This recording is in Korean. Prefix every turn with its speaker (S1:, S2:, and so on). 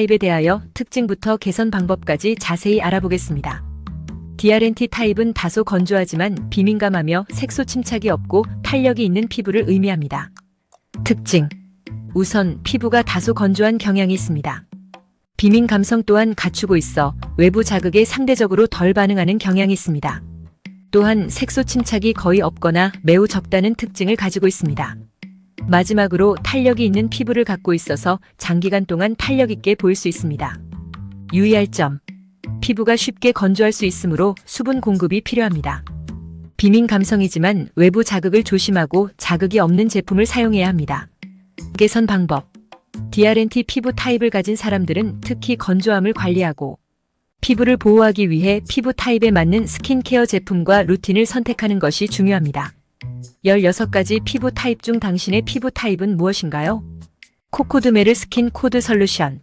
S1: 타입에 대하여 특징부터 개선 방법까지 자세히 알아보겠습니다. DRNT 타입은 다소 건조하지만 비민감하며 색소 침착이 없고 탄력이 있는 피부를 의미합니다. 특징. 우선 피부가 다소 건조한 경향이 있습니다. 비민 감성 또한 갖추고 있어 외부 자극에 상대적으로 덜 반응하는 경향이 있습니다. 또한 색소 침착이 거의 없거나 매우 적다는 특징을 가지고 있습니다. 마지막으로 탄력이 있는 피부를 갖고 있어서 장기간 동안 탄력 있게 보일 수 있습니다. 유의할 점. 피부가 쉽게 건조할 수 있으므로 수분 공급이 필요합니다. 비민 감성이지만 외부 자극을 조심하고 자극이 없는 제품을 사용해야 합니다. 개선 방법. DRNT 피부 타입을 가진 사람들은 특히 건조함을 관리하고 피부를 보호하기 위해 피부 타입에 맞는 스킨케어 제품과 루틴을 선택하는 것이 중요합니다. 16가지 피부 타입 중 당신의 피부 타입은 무엇인가요? 코코드메르 스킨 코드 솔루션